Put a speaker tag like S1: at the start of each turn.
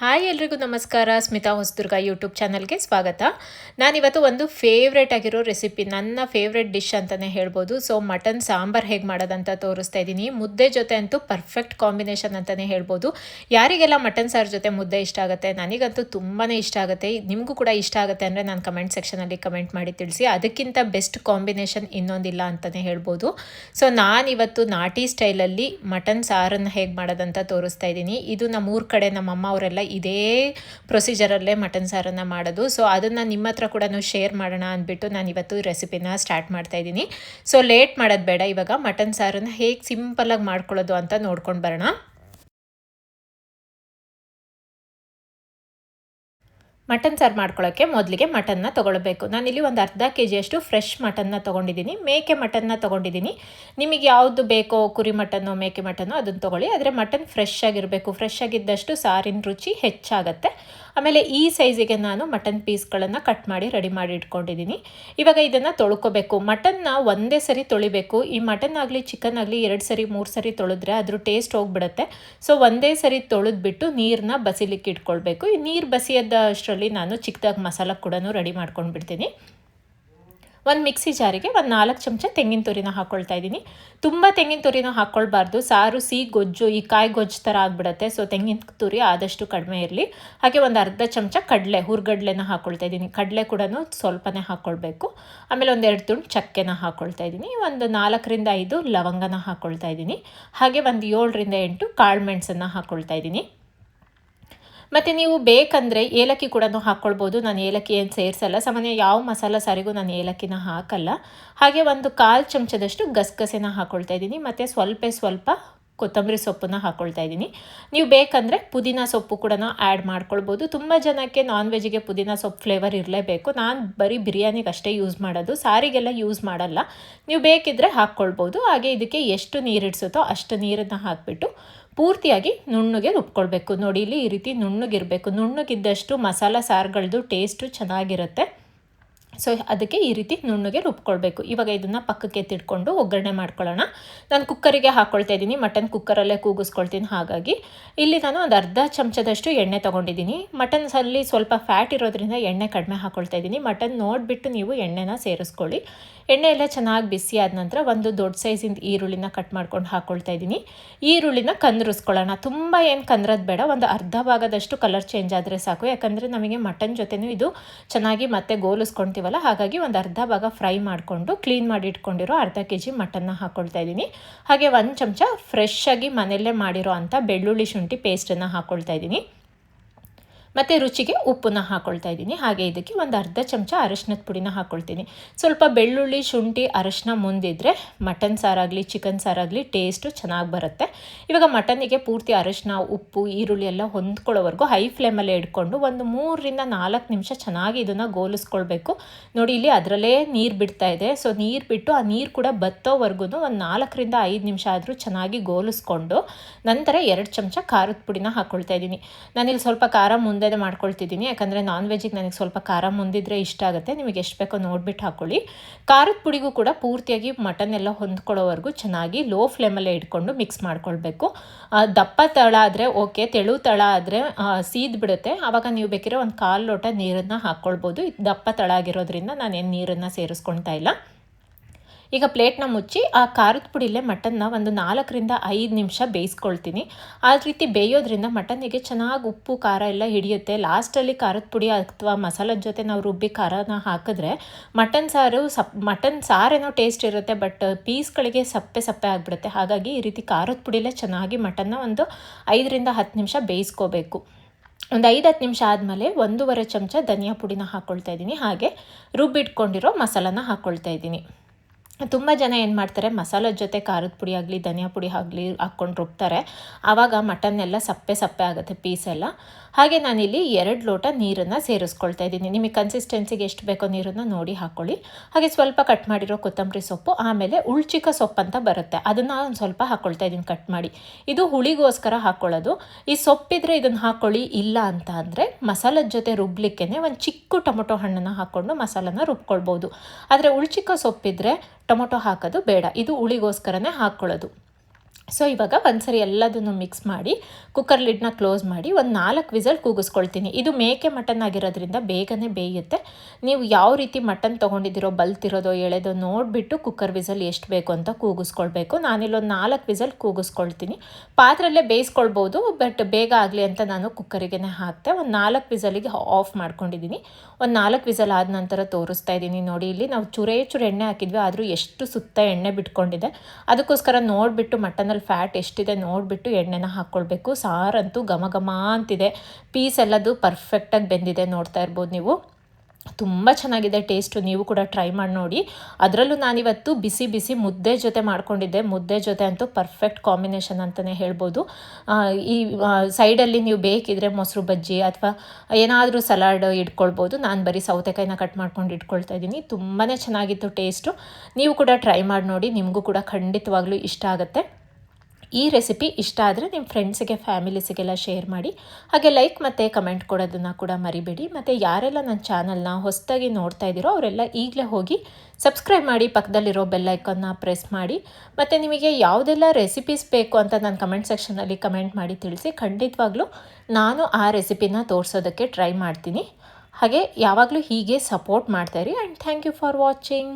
S1: Hi ಎಲ್ರಿಗೂ ನಮಸ್ಕಾರ. Smita Hosadurga YouTube ಚಾನಲ್ಗೆ ಸ್ವಾಗತ. ನಾನಿವತ್ತು ಒಂದು ಫೇವ್ರೆಟ್ ಆಗಿರೋ ರೆಸಿಪಿ ನನ್ನ ಫೇವ್ರೆಟ್ ಡಿಶ್ ಅಂತಲೇ ಹೇಳ್ಬೋದು. ಸೊ ಮಟನ್ ಸಾಂಬಾರ್ ಹೇಗೆ ಮಾಡೋದಂತ ತೋರಿಸ್ತಾ ಇದ್ದೀನಿ. ಮುದ್ದೆ ಜೊತೆ ಅಂತೂ ಪರ್ಫೆಕ್ಟ್ ಕಾಂಬಿನೇಷನ್ ಅಂತಲೇ ಹೇಳ್ಬೋದು. ಯಾರಿಗೆಲ್ಲ ಮಟನ್ ಸಾರು ಜೊತೆ ಮುದ್ದೆ ಇಷ್ಟ ಆಗುತ್ತೆ? ನನಗಂತೂ ತುಂಬಾ ಇಷ್ಟ ಆಗುತ್ತೆ. ನಿಮಗೂ ಕೂಡ ಇಷ್ಟ ಆಗುತ್ತೆ ಅಂದರೆ ನಾನು ಕಮೆಂಟ್ ಸೆಕ್ಷನಲ್ಲಿ ಕಮೆಂಟ್ ಮಾಡಿ ತಿಳಿಸಿ. ಅದಕ್ಕಿಂತ ಬೆಸ್ಟ್ ಕಾಂಬಿನೇಷನ್ ಇನ್ನೊಂದಿಲ್ಲ ಅಂತಲೇ ಹೇಳ್ಬೋದು. ಸೊ ನಾನಿವತ್ತು ನಾಟಿ ಸ್ಟೈಲಲ್ಲಿ ಮಟನ್ ಸಾರನ್ನು ಹೇಗೆ ಮಾಡೋದಂತ ತೋರಿಸ್ತಾ ಇದ್ದೀನಿ. ಇದು ನಮ್ಮೂರ ಕಡೆ ನಮ್ಮಮ್ಮ ಅವರೆಲ್ಲ ಇದೇ ಪ್ರೊಸೀಜರಲ್ಲೇ ಮಟನ್ ಸಾರನ್ನು ಮಾಡೋದು. ಸೊ ಅದನ್ನು ನಿಮ್ಮ ಹತ್ರ ಕೂಡ ಶೇರ್ ಮಾಡೋಣ ಅಂದ್ಬಿಟ್ಟು ನಾನು ಇವತ್ತು ರೆಸಿಪಿನ ಸ್ಟಾರ್ಟ್ ಮಾಡ್ತಾ ಇದ್ದೀನಿ. ಸೊ ಲೇಟ್ ಮಾಡೋದು ಬೇಡ. ಇವಾಗ ಮಟನ್ ಸಾರನ್ನು ಹೇಗೆ ಸಿಂಪಲ್ಲಾಗಿ ಮಾಡ್ಕೊಳ್ಳೋದು ಅಂತ ನೋಡ್ಕೊಂಡು ಬರೋಣ. ಮಟನ್ ಸಾರು ಮಾಡ್ಕೊಳ್ಳೋಕ್ಕೆ ಮೊದಲಿಗೆ ಮಟನ್ನ ತೊಗೊಳ್ಬೇಕು. ನಾನಿಲ್ಲಿ ಒಂದು ಅರ್ಧ ಕೆ ಜಿಯಷ್ಟು ಫ್ರೆಶ್ ಮಟನ್ನ ತೊಗೊಂಡಿದ್ದೀನಿ. ಮೇಕೆ ಮಟನ್ನ ತೊಗೊಂಡಿದ್ದೀನಿ. ನಿಮಗೆ ಯಾವುದು ಬೇಕೋ ಕುರಿ ಮಟನ್ನು ಮೇಕೆ ಮಟನ್ನು ಅದನ್ನು ತೊಗೊಳ್ಳಿ. ಆದರೆ ಮಟನ್ ಫ್ರೆಶ್ ಆಗಿರಬೇಕು. ಫ್ರೆಶ್ ಆಗಿದ್ದಷ್ಟು ಸಾರಿನ ರುಚಿ ಹೆಚ್ಚಾಗುತ್ತೆ. ಆಮೇಲೆ ಈ ಸೈಜಿಗೆ ನಾನು ಮಟನ್ ಪೀಸ್ಗಳನ್ನು ಕಟ್ ಮಾಡಿ ರೆಡಿ ಮಾಡಿ ಇಟ್ಕೊಂಡಿದ್ದೀನಿ. ಇವಾಗ ಇದನ್ನು ತೊಳ್ಕೊಬೇಕು. ಮಟನ್ನ ಒಂದೇ ಸರಿ ತೊಳಿಬೇಕು. ಈ ಮಟನ್ ಆಗಲಿ ಚಿಕನ್ ಆಗಲಿ ಎರಡು ಸರಿ, ಮೂರು ಸರಿ ತೊಳೆದ್ರೆ ಅದ್ರ ಟೇಸ್ಟ್ ಹೋಗ್ಬಿಡುತ್ತೆ. ಸೊ ಒಂದೇ ಸರಿ ತೊಳೆದ್ಬಿಟ್ಟು ನೀರನ್ನ ಬಸಿಲಿಕ್ಕೆ ಇಟ್ಕೊಳ್ಬೇಕು. ಈ ನೀರು ಬಸಿಯೋದಷ್ಟರಲ್ಲಿ ನಾನು ಚಿಕ್ಕದಾಗಿ ಮಸಾಲ ಕೂಡ ರೆಡಿ ಮಾಡ್ಕೊಂಡು ಬಿಡ್ತೀನಿ ಒಂದು ಮಿಕ್ಸಿ ಜಾರಿಗೆ ಒಂದು ನಾಲ್ಕು ಚಮಚ ತೆಂಗಿನ ತುರಿನ ಹಾಕ್ಕೊಳ್ತಾ ಇದ್ದೀನಿ. ತುಂಬ ತೆಂಗಿನ ತುರಿನ ಹಾಕ್ಕೊಳ್ಬಾರ್ದು ಸಾರು, ಸಿಹಿ, ಗೊಜ್ಜು, ಈ ಕಾಯಿ ಗೊಜ್ಜು ಥರ ಆಗಿಬಿಡುತ್ತೆ. ಸೊ ತೆಂಗಿನ ತುರಿ ಆದಷ್ಟು ಕಡಿಮೆ ಇರಲಿ. ಹಾಗೆ ಒಂದು ಅರ್ಧ ಚಮಚ ಕಡಲೆ, ಹುರ್ಗಡ್ಲೆನ ಹಾಕ್ಕೊಳ್ತಾ ಇದ್ದೀನಿ. ಕಡಲೆ ಕೂಡ ಸ್ವಲ್ಪನೇ ಹಾಕ್ಕೊಳ್ಬೇಕು ಆಮೇಲೆ ಒಂದು ಎರಡು ತುಂಡು ಚಕ್ಕೆನ ಹಾಕ್ಕೊಳ್ತಾ ಇದ್ದೀನಿ. ಒಂದು ನಾಲ್ಕರಿಂದ ಐದು ಲವಂಗನ ಹಾಕ್ಕೊಳ್ತಾ ಇದ್ದೀನಿ. ಹಾಗೆ ಒಂದು ಏಳರಿಂದ ಎಂಟು ಕಾಳು ಮೆಣಸನ್ನು ಹಾಕ್ಕೊಳ್ತಾ ಇದ್ದೀನಿ. ಮತ್ತು ನೀವು ಬೇಕಂದರೆ ಏಲಕ್ಕಿ ಕೂಡ ಹಾಕ್ಕೊಳ್ಬೋದು. ನಾನು ಏಲಕ್ಕಿ ಏನು ಸೇರಿಸಲ್ಲ. ಸಾಮಾನ್ಯ ಯಾವ ಮಸಾಲ ಸಾರಿಗೂ ನಾನು ಏಲಕ್ಕಿನ ಹಾಕಲ್ಲ. ಹಾಗೆ ಒಂದು ಕಾಲು ಚಮಚದಷ್ಟು ಗಸಗಸೆನ ಹಾಕ್ಕೊಳ್ತಾ ಇದ್ದೀನಿ. ಮತ್ತು ಸ್ವಲ್ಪ ಸ್ವಲ್ಪ ಕೊತ್ತಂಬರಿ ಸೊಪ್ಪನ್ನ ಹಾಕ್ಕೊಳ್ತಾ ಇದ್ದೀನಿ. ನೀವು ಬೇಕಂದರೆ ಪುದೀನ ಸೊಪ್ಪು ಕೂಡ ಆ್ಯಡ್ ಮಾಡ್ಕೊಳ್ಬೋದು. ತುಂಬ ಜನಕ್ಕೆ ನಾನ್ ವೆಜ್ಗೆ ಪುದೀನ ಸೊಪ್ಪು ಫ್ಲೇವರ್ ಇರಲೇಬೇಕು. ನಾನು ಬರೀ ಬಿರಿಯಾನಿಗೆ ಅಷ್ಟೇ ಯೂಸ್ ಮಾಡೋದು. ಸಾರಿಗೆಲ್ಲ ಯೂಸ್ ಮಾಡಲ್ಲ. ನೀವು ಬೇಕಿದ್ದರೆ ಹಾಕ್ಕೊಳ್ಬೋದು. ಹಾಗೆ ಇದಕ್ಕೆ ಎಷ್ಟು ನೀರಿಡ್ಸುತ್ತೋ ಅಷ್ಟು ನೀರನ್ನು ಹಾಕಿಬಿಟ್ಟು ಪೂರ್ತಿಯಾಗಿ ನುಣ್ಣಗೆ ರುಬ್ಕೊಳ್ಬೇಕು. ನೋಡಿ, ಇಲ್ಲಿ ಈ ರೀತಿ ನುಣ್ಣಗಿರಬೇಕು. ನುಣ್ಣಗಿದ್ದಷ್ಟು ಮಸಾಲ ಸಾರುಗಳದ್ದು ಟೇಸ್ಟು ಚೆನ್ನಾಗಿರುತ್ತೆ ಸೊ ಅದಕ್ಕೆ ಈ ರೀತಿ ನುಣ್ಣಗೆ ರುಬ್ಕೊಳ್ಬೇಕು. ಇವಾಗ ಇದನ್ನು ಪಕ್ಕಕ್ಕೆ ಎತ್ತಿಟ್ಕೊಂಡು ಒಗ್ಗರಣೆ ಮಾಡ್ಕೊಳ್ಳೋಣ. ನಾನು ಕುಕ್ಕರಿಗೆ ಹಾಕ್ಕೊಳ್ತಾ ಇದ್ದೀನಿ. ಮಟನ್ ಕುಕ್ಕರಲ್ಲೇ ಕೂಗಿಸ್ಕೊಳ್ತೀನಿ ಹಾಗಾಗಿ. ಇಲ್ಲಿ ನಾನು ಒಂದು ಅರ್ಧ ಚಮಚದಷ್ಟು ಎಣ್ಣೆ ತೊಗೊಂಡಿದ್ದೀನಿ. ಮಟನ್ಸಲ್ಲಿ ಸ್ವಲ್ಪ ಫ್ಯಾಟ್ ಇರೋದ್ರಿಂದ ಎಣ್ಣೆ ಕಡಿಮೆ ಹಾಕ್ಕೊಳ್ತಾ ಇದ್ದೀನಿ. ಮಟನ್ ನೋಡಿಬಿಟ್ಟು ನೀವು ಎಣ್ಣೆನ ಸೇರಿಸ್ಕೊಳ್ಳಿ. ಎಣ್ಣೆ ಎಲ್ಲ ಚೆನ್ನಾಗಿ ಬಿಸಿ ಆದ ನಂತರ ಒಂದು ದೊಡ್ಡ ಸೈಜಿಂದ ಈರುಳ್ಳಿನ ಕಟ್ ಮಾಡ್ಕೊಂಡು ಹಾಕ್ಕೊಳ್ತಾ ಇದ್ದೀನಿ. ಈರುಳ್ಳಿನ ಕಂದ್ರಿಸ್ಕೊಳ್ಳೋಣ. ತುಂಬ ಏನು ಕಂದ್ರದ್ದು ಬೇಡ. ಒಂದು ಅರ್ಧ ಭಾಗದಷ್ಟು ಕಲರ್ ಚೇಂಜ್ ಆದರೆ ಸಾಕು. ಯಾಕಂದರೆ ನಮಗೆ ಮಟನ್ ಜೊತೆನೂ ಇದು ಚೆನ್ನಾಗಿ ಮತ್ತೆ ಗೋಲಿಸ್ಕೊಳ್ತೀವಲ್ಲ ಹಾಗಾಗಿ ಒಂದು ಅರ್ಧ ಭಾಗ ಫ್ರೈ ಮಾಡಿಕೊಂಡು ಕ್ಲೀನ್ ಮಾಡಿ ಇಟ್ಕೊಂಡಿರೋ ಅರ್ಧ ಕೆ ಜಿ ಮಟನ್ನ ಹಾಕ್ಕೊಳ್ತಾ ಇದ್ದೀನಿ. ಹಾಗೆ ಒಂದು ಚಮಚ ಫ್ರೆಶ್ ಆಗಿ ಮನೆಯಲ್ಲೇ ಮಾಡಿರೋ ಅಂಥ ಬೆಳ್ಳುಳ್ಳಿ ಶುಂಠಿ ಪೇಸ್ಟನ್ನು ಹಾಕ್ಕೊಳ್ತಾ ಇದ್ದೀನಿ. ಮತ್ತು ರುಚಿಗೆ ಉಪ್ಪನ್ನ ಹಾಕ್ಕೊಳ್ತಾ ಇದ್ದೀನಿ. ಹಾಗೆ ಇದಕ್ಕೆ ಒಂದು ಅರ್ಧ ಚಮಚ ಅರಶಿನದ ಪುಡಿನ ಹಾಕ್ಕೊಳ್ತೀನಿ ಸ್ವಲ್ಪ ಬೆಳ್ಳುಳ್ಳಿ, ಶುಂಠಿ, ಅರಶಿನ ಮುಂದಿದ್ರೆ ಮಟನ್ ಸಾರಾಗಲಿ, ಚಿಕನ್ ಸಾರಾಗಲಿ ಟೇಸ್ಟು ಚೆನ್ನಾಗಿ ಬರುತ್ತೆ. ಇವಾಗ ಮಟನಿಗೆ ಪೂರ್ತಿ ಅರಶಿನ, ಉಪ್ಪು, ಈರುಳ್ಳಿ ಎಲ್ಲ ಹೊಂದ್ಕೊಳ್ಳೋವರೆಗೂ ಹೈ ಫ್ಲೇಮಲ್ಲೇ ಇಟ್ಕೊಂಡು ಒಂದು ಮೂರರಿಂದ ನಾಲ್ಕು ನಿಮಿಷ ಚೆನ್ನಾಗಿ ಇದನ್ನು ಗೋಲಿಸ್ಕೊಳ್ಬೇಕು. ನೋಡಿ, ಇಲ್ಲಿ ಅದರಲ್ಲೇ ನೀರು ಬಿಡ್ತಾ ಇದೆ. ಸೊ ನೀರು ಬಿಟ್ಟು ಆ ನೀರು ಕೂಡ ಬತ್ತೋವರೆಗೂ ಒಂದು ನಾಲ್ಕರಿಂದ ಐದು ನಿಮಿಷ ಆದರೂ ಚೆನ್ನಾಗಿ ಗೋಲಿಸ್ಕೊಂಡು ನಂತರ ಎರಡು ಚಮಚ ಖಾರದ ಪುಡಿನ ಹಾಕ್ಕೊಳ್ತಾ ಇದ್ದೀನಿ. ನಾನಿಲ್ಲಿ ಸ್ವಲ್ಪ ಖಾರ ಮುಂದೆ ಮಾಡ್ಕೊಳ್ತಿದ್ದೀನಿ. ಯಾಕಂದರೆ ನಾನ್ ವೆಜ್ಜಿಗೆ ನನಗೆ ಸ್ವಲ್ಪ ಖಾರ ಮುಂದಿದ್ರೆ ಇಷ್ಟ ಆಗುತ್ತೆ. ನಿಮಗೆ ಎಷ್ಟು ಬೇಕೋ ನೋಡಿಬಿಟ್ಟು ಹಾಕ್ಕೊಳ್ಳಿ ಖಾರದ ಪುಡಿಗೂ ಕೂಡ ಪೂರ್ತಿಯಾಗಿ ಮಟನ್ ಎಲ್ಲ ಹೊಂದ್ಕೊಳ್ಳೋವರೆಗೂ ಚೆನ್ನಾಗಿ ಲೋ ಫ್ಲೇಮಲ್ಲೇ ಇಟ್ಕೊಂಡು ಮಿಕ್ಸ್ ಮಾಡ್ಕೊಳ್ಬೇಕು. ದಪ್ಪ ತಳ ಆದರೆ ಓಕೆ ತೆಳು ತಳ ಆದರೆ ಬಿಡುತ್ತೆ ಆವಾಗ ನೀವು ಬೇಕಿರೋ ಒಂದು ಕಾಲು ಲೋಟ ನೀರನ್ನು ಹಾಕ್ಕೊಳ್ಬೋದು ದಪ್ಪ ತಳ ಆಗಿರೋದ್ರಿಂದ ನಾನೇನು ನೀರನ್ನು ಸೇರಿಸ್ಕೊಳ್ತಾ ಇಲ್ಲ. ಈಗ ಪ್ಲೇಟ್ನ ಮುಚ್ಚಿ ಆ ಖಾರದ ಪುಡಿಲೇ ಮಟನ್ನ ಒಂದು ನಾಲ್ಕರಿಂದ ಐದು ನಿಮಿಷ ಬೇಯಿಸ್ಕೊಳ್ತೀನಿ. ಆ ರೀತಿ ಬೇಯೋದ್ರಿಂದ ಮಟನ್ನಿಗೆ ಚೆನ್ನಾಗಿ ಉಪ್ಪು, ಖಾರ ಎಲ್ಲ ಹಿಡಿಯುತ್ತೆ. ಲಾಸ್ಟಲ್ಲಿ ಖಾರದ ಪುಡಿ ಅಥವಾ ಮಸಾಲದ ಜೊತೆ ನಾವು ರುಬ್ಬಿ ಖಾರನ ಹಾಕಿದ್ರೆ ಮಟನ್ ಸಾರು ಸಪ್, ಮಟನ್ ಸಾರೇನೋ ಟೇಸ್ಟ್ ಇರುತ್ತೆ, ಬಟ್ ಪೀಸ್ಗಳಿಗೆ ಸಪ್ಪೆ ಸಪ್ಪೆ ಆಗಿಬಿಡುತ್ತೆ. ಹಾಗಾಗಿ ಈ ರೀತಿ ಖಾರದ ಪುಡಿಲೇ ಚೆನ್ನಾಗಿ ಮಟನ್ನ ಒಂದು ಐದರಿಂದ ಹತ್ತು ನಿಮಿಷ ಬೇಯಿಸ್ಕೋಬೇಕು. ಒಂದು ಐದು ಹತ್ತು ನಿಮಿಷ ಆದಮೇಲೆ ಒಂದೂವರೆ ಚಮಚ ಧನಿಯಾ ಪುಡಿನ ಹಾಕ್ಕೊಳ್ತಾ ಇದ್ದೀನಿ. ಹಾಗೆ ರುಬ್ಬಿಟ್ಕೊಂಡಿರೋ ಮಸಾಲನ ಹಾಕ್ಕೊಳ್ತಾ ಇದ್ದೀನಿ. ತುಂಬ ಜನ ಏನು ಮಾಡ್ತಾರೆ ಮಸಾಲದ ಜೊತೆ ಖಾರದ ಪುಡಿ ಆಗಲಿ, ಧನಿಯಾ ಪುಡಿ ಆಗಲಿ ಹಾಕ್ಕೊಂಡು ರುಬ್ತಾರೆ. ಆವಾಗ ಮಟನ್ ಎಲ್ಲ ಸಪ್ಪೆ ಸಪ್ಪೆ ಆಗುತ್ತೆ ಪೀಸೆಲ್ಲ ಹಾಗೆ ನಾನಿಲ್ಲಿ ಎರಡು ಲೋಟ ನೀರನ್ನು ಸೇರಿಸ್ಕೊಳ್ತಾ ಇದ್ದೀನಿ. ನಿಮಗೆ ಕನ್ಸಿಸ್ಟೆನ್ಸಿಗೆ ಎಷ್ಟು ಬೇಕೋ ನೀರನ್ನು ನೋಡಿ ಹಾಕ್ಕೊಳ್ಳಿ ಹಾಗೆ ಸ್ವಲ್ಪ ಕಟ್ ಮಾಡಿರೋ ಕೊತ್ತಂಬರಿ ಸೊಪ್ಪು, ಆಮೇಲೆ ಉಳ್ಚಿಕ ಸೊಪ್ಪು ಅಂತ ಬರುತ್ತೆ. ಅದನ್ನು ಒಂದು ಸ್ವಲ್ಪ ಹಾಕ್ಕೊಳ್ತಾ ಇದ್ದೀನಿ ಕಟ್ ಮಾಡಿ. ಇದು ಹುಳಿಗೋಸ್ಕರ ಹಾಕ್ಕೊಳ್ಳೋದು ಈ ಸೊಪ್ಪಿದ್ರೆ ಇದನ್ನು ಹಾಕ್ಕೊಳ್ಳಿ ಇಲ್ಲ ಅಂತ ಅಂದರೆ ಮಸಾಲದ ಜೊತೆ ರುಬ್ಲಿಕ್ಕೇ ಒಂದು ಚಿಕ್ಕ ಟೊಮೊಟೊ ಹಣ್ಣನ್ನು ಹಾಕ್ಕೊಂಡು ಮಸಾಲನ ರುಬ್ಕೊಳ್ಬೋದು. ಆದರೆ ಉಳ್ಚಿಕ ಸೊಪ್ಪಿದ್ರೆ ಟೊಮೊಟೊ ಹಾಕೋದು ಬೇಡ. ಇದು ಹುಳಿಗೋಸ್ಕರನೇ ಹಾಕ್ಕೊಳ್ಳೋದು ಸೊ ಇವಾಗ ಒಂದ್ಸರಿ ಎಲ್ಲದನ್ನು ಮಿಕ್ಸ್ ಮಾಡಿ ಕುಕ್ಕರ್ ಲಿಡ್ನ ಕ್ಲೋಸ್ ಮಾಡಿ ಒಂದು ನಾಲ್ಕು ವಿಸಲ್ ಕೂಗಿಸ್ಕೊಳ್ತೀನಿ. ಇದು ಮೇಕೆ ಮಟನ್ ಆಗಿರೋದ್ರಿಂದ ಬೇಗನೆ ಬೇಯುತ್ತೆ. ನೀವು ಯಾವ ರೀತಿ ಮಟನ್ ತೊಗೊಂಡಿದ್ದೀರೋ, ಬಲ್ತಿರೋದೋ, ಎಳೆದೋ ನೋಡಿಬಿಟ್ಟು ಕುಕ್ಕರ್ ವಿಸಲ್ ಎಷ್ಟು ಬೇಕು ಅಂತ ಕೂಗಿಸ್ಕೊಳ್ಬೇಕು. ನಾನಿಲ್ಲೊಂದು ನಾಲ್ಕು ವಿಸಲ್ ಕೂಗಿಸ್ಕೊಳ್ತೀನಿ. ಪಾತ್ರೆಲ್ಲೇ ಬೇಯಿಸ್ಕೊಳ್ಬೋದು ಬಟ್ ಬೇಗ ಆಗಲಿ ಅಂತ ನಾನು ಕುಕ್ಕರಿಗೆ ಹಾಕ್ತೆ. ಒಂದು ನಾಲ್ಕು ವಿಸಲಿಗೆ ಆಫ್ ಮಾಡ್ಕೊಂಡಿದ್ದೀನಿ. ಒಂದು ನಾಲ್ಕು ವಿಸಲ್ ಆದ ನಂತರ ತೋರಿಸ್ತಾ ಇದ್ದೀನಿ. ನೋಡಿ, ಇಲ್ಲಿ ನಾವು ಚೂರೇ ಚೂರು ಎಣ್ಣೆ ಹಾಕಿದ್ವಿ, ಆದರೂ ಎಷ್ಟು ಸುತ್ತ ಎಣ್ಣೆ ಬಿಟ್ಕೊಂಡಿದೆ. ಅದಕ್ಕೋಸ್ಕರ ನೋಡಿಬಿಟ್ಟು ಮಟನಲ್ಲಿ ಫ್ಯಾಟ್ ಎಷ್ಟಿದೆ ನೋಡಿಬಿಟ್ಟು ಎಣ್ಣೆನ ಹಾಕ್ಕೊಳ್ಬೇಕು. ಸಾರಂತೂ ಘಮ ಘಮ ಅಂತಿದೆ. ಪೀಸ್ ಎಲ್ಲದು ಪರ್ಫೆಕ್ಟಾಗಿ ಬೆಂದಿದೆ ನೋಡ್ತಾ ಇರ್ಬೋದು ನೀವು. ತುಂಬ ಚೆನ್ನಾಗಿದೆ ಟೇಸ್ಟು. ನೀವು ಕೂಡ ಟ್ರೈ ಮಾಡಿ ನೋಡಿ. ಅದರಲ್ಲೂ ನಾನಿವತ್ತು ಬಿಸಿ ಬಿಸಿ ಮುದ್ದೆ ಜೊತೆ ಮಾಡ್ಕೊಂಡಿದ್ದೆ. ಮುದ್ದೆ ಜೊತೆ ಅಂತೂ ಪರ್ಫೆಕ್ಟ್ ಕಾಂಬಿನೇಷನ್ ಅಂತಲೇ ಹೇಳ್ಬೋದು. ಈ ಸೈಡಲ್ಲಿ ನೀವು ಬೇಕಿದ್ರೆ ಮೊಸರು ಬಜ್ಜಿ ಅಥವಾ ಏನಾದರೂ ಸಲಾಡ್ ಇಟ್ಕೊಳ್ಬೋದು. ನಾನು ಬರೀ ಸೌತೆಕಾಯಿನ ಕಟ್ ಮಾಡ್ಕೊಂಡು ಇಟ್ಕೊಳ್ತಾ ಇದ್ದೀನಿ. ತುಂಬಾ ಚೆನ್ನಾಗಿತ್ತು ಟೇಸ್ಟು. ನೀವು ಕೂಡ ಟ್ರೈ ಮಾಡಿ ನೋಡಿ. ನಿಮಗೂ ಕೂಡ ಖಂಡಿತವಾಗ್ಲೂ ಇಷ್ಟ ಆಗುತ್ತೆ. ಈ ರೆಸಿಪಿ ಇಷ್ಟ ಆದರೆ ನಿಮ್ಮ ಫ್ರೆಂಡ್ಸಿಗೆ ಫ್ಯಾಮಿಲೀಸಿಗೆಲ್ಲ ಶೇರ್ ಮಾಡಿ. ಹಾಗೆ ಲೈಕ್ ಮತ್ತು ಕಮೆಂಟ್ ಕೊಡೋದನ್ನು ಕೂಡ ಮರಿಬೇಡಿ. ಮತ್ತು ಯಾರೆಲ್ಲ ನನ್ನ ಚಾನಲ್ನ ಹೊಸದಾಗಿ ನೋಡ್ತಾ ಇದ್ದೀರೋ ಅವರೆಲ್ಲ ಈಗಲೇ ಹೋಗಿ ಸಬ್ಸ್ಕ್ರೈಬ್ ಮಾಡಿ, ಪಕ್ಕದಲ್ಲಿರೋ ಬೆಲ್ಲೈಕನ್ನ ಪ್ರೆಸ್ ಮಾಡಿ. ಮತ್ತು ನಿಮಗೆ ಯಾವುದೆಲ್ಲ ರೆಸಿಪೀಸ್ ಬೇಕು ಅಂತ ನಾನು ಕಮೆಂಟ್ ಸೆಕ್ಷನಲ್ಲಿ ಕಮೆಂಟ್ ಮಾಡಿ ತಿಳಿಸಿ ಖಂಡಿತವಾಗ್ಲೂ ನಾನು ಆ ರೆಸಿಪಿನ ತೋರಿಸೋದಕ್ಕೆ ಟ್ರೈ ಮಾಡ್ತೀನಿ. ಹಾಗೆ ಯಾವಾಗಲೂ ಹೀಗೆ support ಮಾಡ್ತಾಯಿರಿ and thank you for watching